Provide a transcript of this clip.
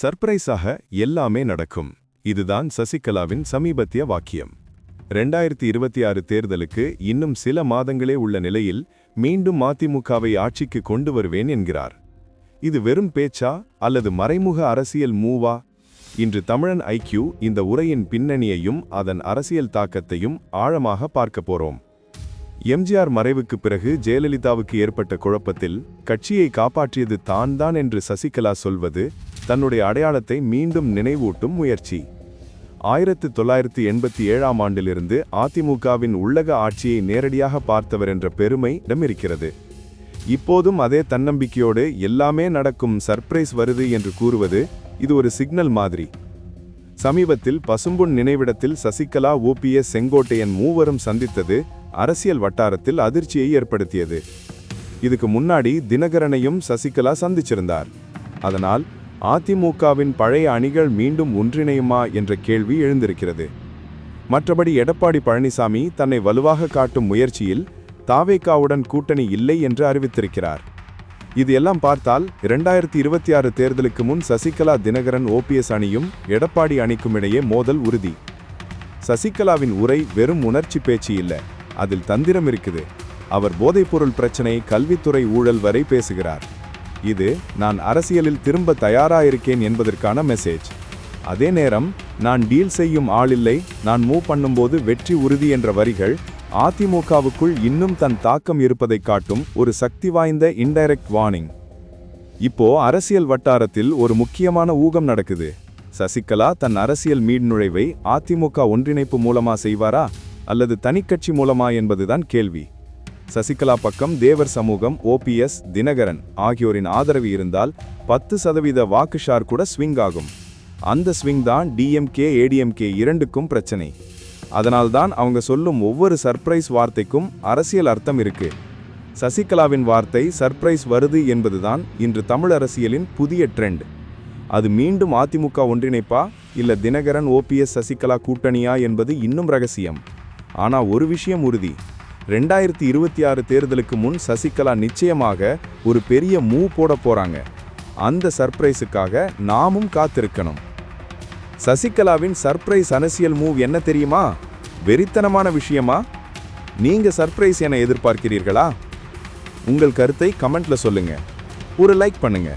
சர்ப்ரைஸாக எல்லாமே நடக்கும். இதுதான் சசிகலாவின் சமீபத்திய வாக்கியம். ரெண்டாயிரத்தி இருபத்தி ஆறு தேர்தலுக்கு இன்னும் சில மாதங்களே உள்ள நிலையில் மீண்டும் அதிமுகவை ஆட்சிக்கு கொண்டு வருவேன் என்கிறார். இது வெறும் பேச்சா அல்லது மறைமுக அரசியல் மூவா? இன்று தமிழன் ஐக்யூ இந்த உரையின் பின்னணியையும் அதன் அரசியல் தாக்கத்தையும் ஆழமாக பார்க்க போறோம். எம்ஜிஆர் மறைவுக்கு பிறகு ஜெயலலிதாவுக்கு ஏற்பட்ட குழப்பத்தில் கட்சியை காப்பாற்றியது தான் தான் என்று சசிகலா சொல்வது தன்னுடைய அடையாளத்தை மீண்டும் நினைவூட்டும் முயற்சி. ஆயிரத்து தொள்ளாயிரத்து எண்பத்தி ஏழாம் ஆண்டிலிருந்து அதிமுகவின் உள்ளக ஆட்சியை நேரடியாக பார்த்தவர் என்ற பெருமை இடமிருக்கிறது. இப்போதும் அதே தன்னம்பிக்கையோடு எல்லாமே நடக்கும் சர்ப்ரைஸ் வருது என்று கூறுவது இது ஒரு சிக்னல் மாதிரி. சமீபத்தில் பசும்பொன் நினைவிடத்தில் சசிகலா ஓபிஎஸ் செங்கோட்டையன் மூவரும் சந்தித்தது அரசியல் வட்டாரத்தில் அதிர்ச்சியை ஏற்படுத்தியது. இதுக்கு முன்னாடி தினகரனையும் சசிகலா சந்திச்சிருந்தார். அதனால் அதிமுகவின் பழைய அணிகள் மீண்டும் ஒன்றிணையுமா என்ற கேள்வி எழுந்திருக்கிறது. மற்றபடி எடப்பாடி பழனிசாமி தன்னை வலுவாக காட்டும் முயற்சியில் தாவேகாவுடன் கூட்டணி இல்லை என்று அறிவித்திருக்கிறார். இது எல்லாம் பார்த்தால் இரண்டாயிரத்தி இருபத்தி ஆறு தேர்தலுக்கு முன் சசிகலா தினகரன் ஓபிஎஸ் அணியும் எடப்பாடி அணிக்கும் இடையே மோதல் உறுதி. சசிகலாவின் உரை வெறும் உணர்ச்சி பேச்சு இல்லை அதில் தந்திரம் இருக்குது. அவர் போதைப்பொருள் பிரச்சனை கல்வித்துறை ஊழல் வரை பேசுகிறார். இது நான் அரசியலில் திரும்ப தயாராயிருக்கேன் என்பதற்கான மெசேஜ் அதே நேரம் நான் டீல் செய்யும் ஆளில்லை நான் மூவ் பண்ணும்போது வெற்றி உறுதி என்ற வரிகள் அதிமுகவுக்குள் இன்னும் தன் தாக்கம் இருப்பதை காட்டும் ஒரு சக்தி வாய்ந்த இன்டைரக்ட் வார்னிங் இப்போ அரசியல் வட்டாரத்தில் ஒரு முக்கியமான ஊகம் நடக்குது. சசிகலா தன் அரசியல் மீள்நுழைவை அதிமுக ஒன்றிணைப்பு மூலமா செய்வாரா? அல்லது தனிக்கட்சி மூலமா என்பதுதான் கேள்வி. சசிகலா பக்கம் தேவர் சமூகம் ஓபிஎஸ் தினகரன் ஆகியோரின் ஆதரவு இருந்தால் பத்து சதவீத வாக்கு ஷார் கூட ஸ்விங் ஆகும். அந்த ஸ்விங் தான் டிஎம்கே ஏடிஎம்கே இரண்டுக்கும் பிரச்சனை. அதனால்தான் அவங்க சொல்லும் ஒவ்வொரு சர்ப்ரைஸ் வார்த்தைக்கும் அரசியல் அர்த்தம் இருக்கு. சசிகலாவின் வார்த்தை சர்ப்ரைஸ் வருது என்பதுதான் இன்று தமிழ் அரசியலின் புதிய ட்ரெண்ட். அது மீண்டும் அதிமுக ஒன்றிணைப்பா இல்ல தினகரன் ஓபிஎஸ் சசிகலா கூட்டணியா என்பது இன்னும் ரகசியம். ஆனா ஒரு விஷயம் உறுதி. ரெண்டாயிரத்தி இருபத்தி ஆறு தேர்தலுக்கு முன் சசிகலா நிச்சயமாக ஒரு பெரிய மூவ் போட போறாங்க. அந்த சர்ப்ரைஸுக்காக நாமும் காத்திருக்கணும். சசிகலாவின் சர்ப்ரைஸ் அரசியல் மூவ் என்ன தெரியுமா? வெறித்தனமான விஷயமா? நீங்க சர்ப்ரைஸ் என எதிர்பார்க்கிறீர்களா? உங்கள் கருத்தை கமெண்ட்ல சொல்லுங்க. ஒரு லைக் பண்ணுங்க.